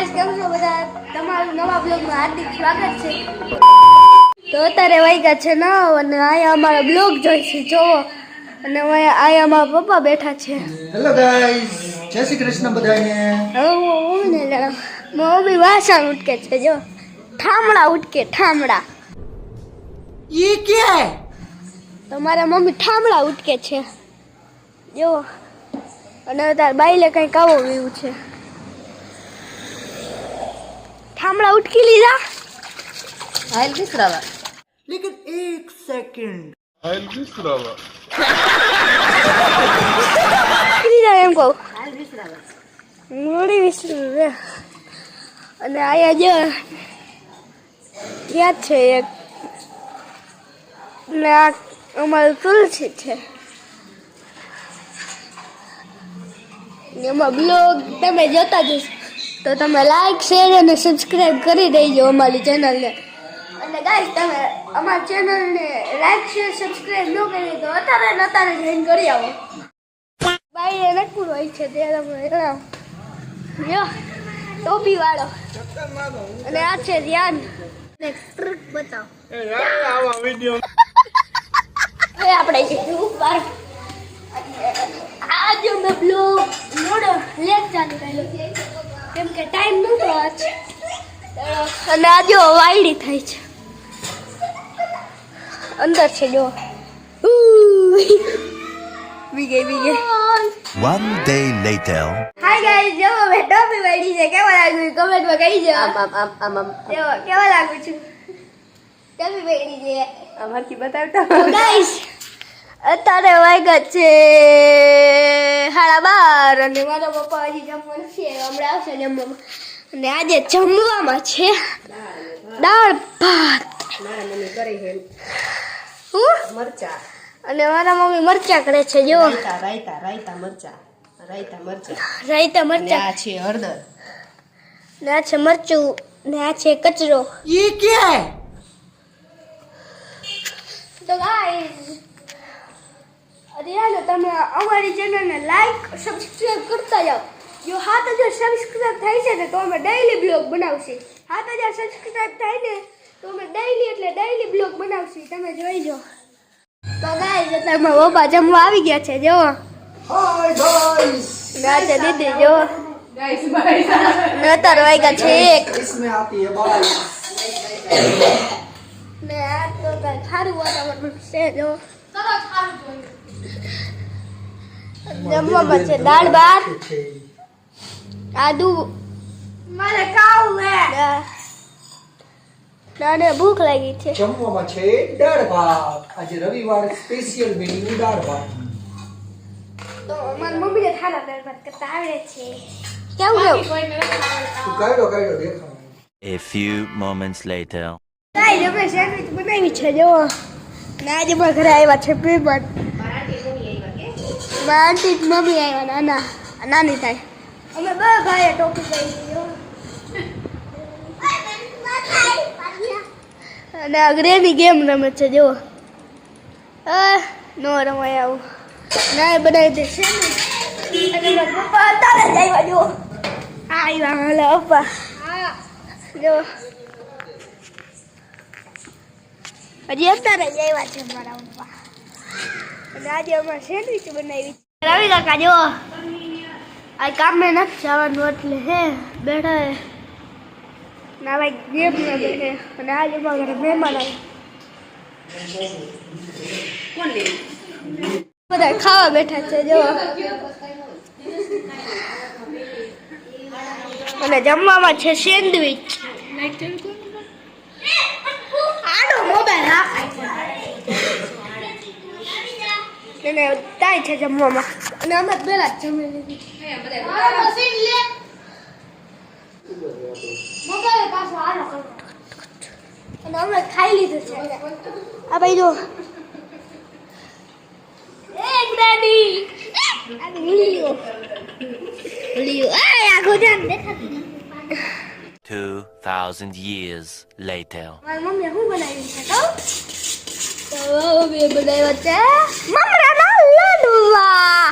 Guys કેમ છો બધા? તમારું નવા બ્લોગમાં હાર્દિક સ્વાગત છે. તો અત્યારે વાગ્યા છે નવ અને અહીંયા અમારો બ્લોગ જોઈ છે જોવો. અને અહીંયા અમારા પપ્પા બેઠા છે. હેલો ગાઈસ જય શ્રી કૃષ્ણ બધાને હવે હું ને લડમ મમ્મી વાસણ ઉટકે છે જો. થામડા ઉટકે થામડા. ઈ કે? તમારા મમ્મી થામડા ઉટકે છે. જો. અને તાર બાઈલે કંઈક આવો વ્યૂ છે. ગામડા ઉટકી લીધા. હાલ વિસરાવા. લેકિન એક સેકન્ડ. હાલ વિસરાવા. લીધા એમ કહું. હાલ વિસરાવા. મોડી વિસરું અને આયા જો યાદ છે એક? ને આ અમારું તુલસી છે. એમાં બ્લોગ તમે જોતા જશો તો તમે લાઈક શેર અને સબસ્ક્રાઇબ કરી દેજો અમારી ચેનલને અને ગાઈસ તમે અમારી ચેનલને લાઈક શેર સબસ્ક્રાઇબ ન કરી તો અત્યારે ને અત્યારે જોઈન કરી આવો. બાઈને નટકું હોય છે તે તમે યો ટોપી વાળો. અને આ છે ધ્યાન. ને ટ્રીક બતાવો. હવે આપણે જઈશું ઉપર. આ જો મેં બ્લોગ મોડો લેટ ચાલુ કર્યો. કેમ કે ટાઈમ નહોતો આજ અને આ જો વાયડી થાય છે. અંદર છે જો. બીગે ગઈ બી ગઈ One day later. Hi guys, જો મેં ટોપી વાયડી છે. કેવા લાગ્યું? કમેન્ટમાં કહી જો આમ આમ આમ આમ આમ. જો કેવા લાગ્યું છું? ટોપી વાયડી છે. અમારથી બતાવતા. ગાઈસ અત્યારે વાગ્યા છે. બાર અને મારા પપ્પા હજી જમવાનું છે હમણાં આવશે જમવામાં. અને આજે જમવામાં છે દાળ ભાત. મરચા. અને મારા મમ્મી મરચા કરે છે જો રાયતા રાયતા મરચા. રાયતા મરચા. રાયતા મરચા. આ છે હળદર. ને આ છે મરચું ને આ છે કચરો. ઈ કે? તો ગાઈઝ અને યાર તમે અમારી ચેનલને લાઈક સબસ્ક્રાઈબ કરતા જાઓ. જો સાત હજાર સબસ્ક્રાઈબ થાય છે ને તો અમે ડેઈલી બ્લોગ બનાવશે. સાત હજાર સબસ્ક્રાઈબ થાય ને તો અમે ડેઈલી એટલે ડેઈલી બ્લોગ બનાવશે. તમે જોઈ જો. તો ગાય ગાઈઝ અત્યારમાં બાબા જમવા આવી ગયા છે જો. ગાજે દીદી જો. નતર વાગ્યા છે એક. ને આ તો કઈ સારું વાતાવરણ છે જો. સરસ ખારું જમવામાં છે દાળ ભાત. આદુ. મારે ખાવું હે. નાને ભૂખ લાગી છે. જમવામાં છે દાળ ભાત. આજે રવિવાર સ્પેશિયલ મેન્યુ દાળ ભાત. તો મારી મમ્મીને થાળા દાળ ભાત કરતા આવડે છે. કેવું કેવું? તું કાઢો કાઢો દેખાવ. A few moments later. કાંઈ અમે સેન્ડવિચ બનાવી છે જો ને આજે ઘરે આવ્યા છે પેપર આંટી મમ્મી આવ્યા નાના નાની થાય. અમે બે ભાઈએ ટોપી કરી અને અગ્રેની ગેમ રમે છે જો આ નો રમાય આવું. ના બનાવી દે. છે અને પપ્પા અત્યારે જ આવ્યા જો આ આવ્યા હાલે પપ્પા જો હજી અત્યારે જ આવ્યા છે મારા પપ્પા. અને આજે અમારે સેન્ડવિચ બનાવી. રવિ કાકા જો આ કામે નથી જવાનું એટલે હે બેઠા હે. ના ભાઈ ગેમ ના બેઠે અને આજે અમારા ઘરે મહેમાન આવે. બધા ખાવા બેઠા છે જો અને જમવામાં છે સેન્ડવિચ. આડો મોબાઈલ એને તાય છે જમવામાં અને અમે પેલા જ જમી લીધી અને અમે ખાઈ લીધું છે આ ભાઈ જો એક દાદી આ લીયો લીયો આ આખો જાન દેખાતી નથી. Two thousand years later. મારી મમ્મીએ શું બનાવ્યું છે કહું બે બનાવ્યા છે મમરાના લાડવા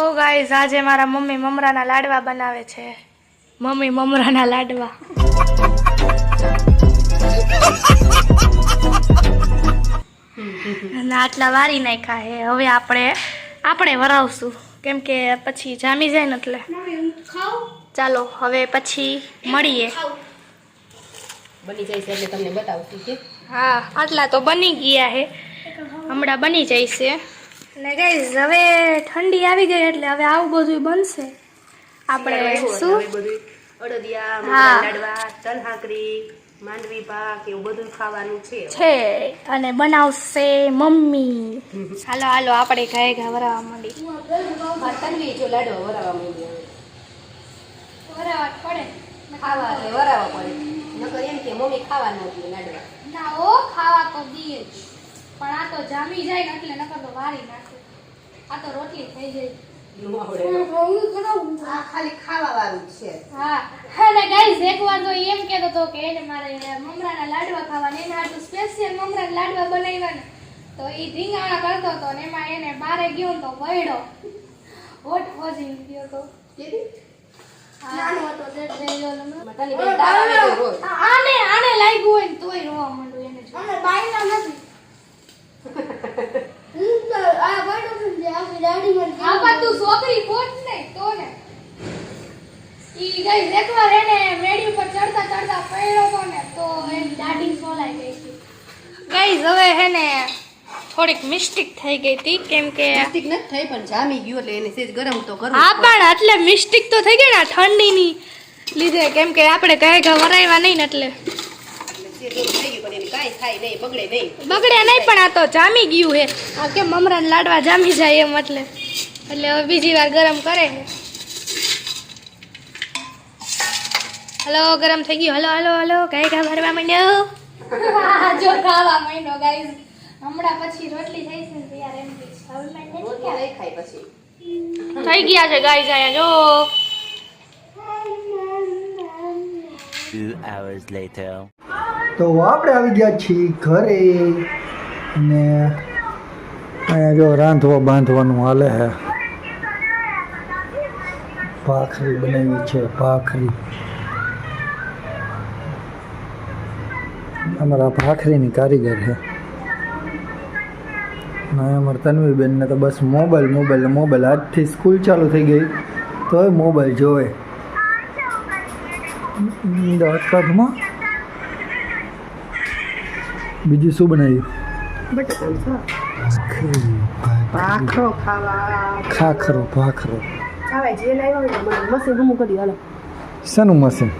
ઓ ગાઈઝ આજે મારા મમ્મી મમરાના લાડવા બનાવે છે. મમ્મી મમરાના લાડવા. આટલા વારી નાખ્યા હે હવે આપણે આપણે વરાવશું. કેમ કે પછી જામી જાય ને એટલે. ચાલો હવે પછી મળીએ. બની જાય છે એટલે તમને બતાવું હા આટલા તો બની ગયા હે. હમણાં બની જાય છે. ને ગાઈઝ હવે ઠંડી આવી ગઈ એટલે હવે આવું બધું બનશે. આપણે શું? બધું અડદિયા લાડવા તલ હાકરી માંડવી પાક એવું બધું ખાવાનું છે. છે અને બનાવશે મમ્મી. હાલો હાલો આપણે ગાય ઘા વરાવા માંડી તન્વી જો લાડો વરાવા માંડી. વરાવા પડે. ખાવા એટલે વરાવા પડે. નકર એમ કે મમ્મી ખાવા ન દે લાડવા. ના ઓ ખાવા તો દીએ જ. પણ આ તો જામી જાય ને એટલે નકર તો વારી નાખે. આ તો રોટલી થઈ જાય. ખાલી ખાવા વાળું છે. હા. અને ગાઈઝ એકવાર તો એમ કહેતો હતો કે એને મારે મમરાના લાડવા ખાવા એના હાટુ સ્પેશિયલ મમરાના લાડવા બનાવ્યા તો એ ધીંગાણા કરતો હતો ને એમાં એને બારે ગયો તો વળ્યો. હોટ ફોજી ગયો તો. કેદી? નાનો હતો તે લઈ લો તમે. બેન તાવ રોજ. આ- આને આને લાગ્યું હોય ને તોય રોવા માંડું એને જો. અમે બાયના નથી હા પણ તું છોકરી ખોટ નહીં તો ને ઈ ગઈ એકવાર એને મેડી ઉપર ચડતા ચડતા પડ્યો તો ને તો એની દાઢી સોલાઈ ગઈ હતી ગાઈઝ હવે હે ને થોડીક મિસ્ટેક થઈ ગઈ હતી કેમ કે મિસ્ટેક ન થઈ પણ જામી ગયું એટલે એને સેજ ગરમ તો કરો હા પણ એટલે મિસ્ટેક તો થઈ ગઈ ને ઠંડીની લીધે કેમ કે આપણે કહે કે વરાયવા નહીં ને એટલે. બગડે નહીં. પણ આ તો જામી ગયું હે. આ કેમ મમરાના લાડવા જામી જાય એમ એટલે. એટલે હવે બીજી વાર ગરમ કરે છે હલો ગરમ થઈ ગયું. હલો હલો હલો કઈ કા ભરવા માંડ્યો જો ખાવા માંડ્યો ગાઈઝ હમણાં પછી રોટલી થઈ છે ત્યારે એમ. હવે માંડે છે રોટલી નહીં ખાય પછી. થઈ ગયા છે ગાઈઝ આયા જો. Two hours later. તો આપણે આવી ગયા છીએ ઘરે ને અહીંયા જો રાંધવા બાંધવાનું હાલે હે. ભાખરી બનાવી છે ભાખરી. અમારા ભાખરીની કારીગર છે અમારા તન્વીબેનને તો બસ મોબાઈલ મોબાઈલ મોબાઈલ આજથી સ્કૂલ ચાલુ થઈ ગઈ તોય મોબાઈલ જોવે દાંત બીજું શું બનાવ્યું ભાખરી, ખાખરો ભાખરો શેનું મશીન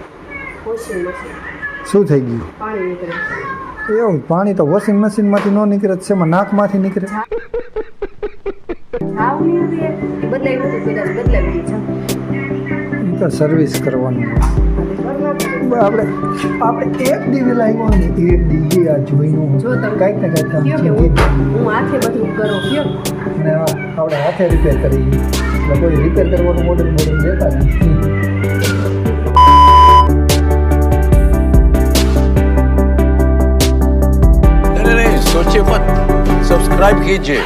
શું થઈ ગયું? એવું પાણી તો વોશિંગ મશીનમાંથી ન નીકળે છે એમાં નાકમાંથી નીકળે. તો સર્વિસ કરવાનું આપણે આપણે એક દી લાગ્યો ને એક દી આ જોઈનું કાંઈક ને કાંઈક કામ હું હાથે બધું કરું અને આપણે હાથે રિપેર કરી એટલે કોઈ રિપેર કરવાનું મોડલ મોડલ દેતા નથી. सोचिए मत सब्सक्राइब कीजिए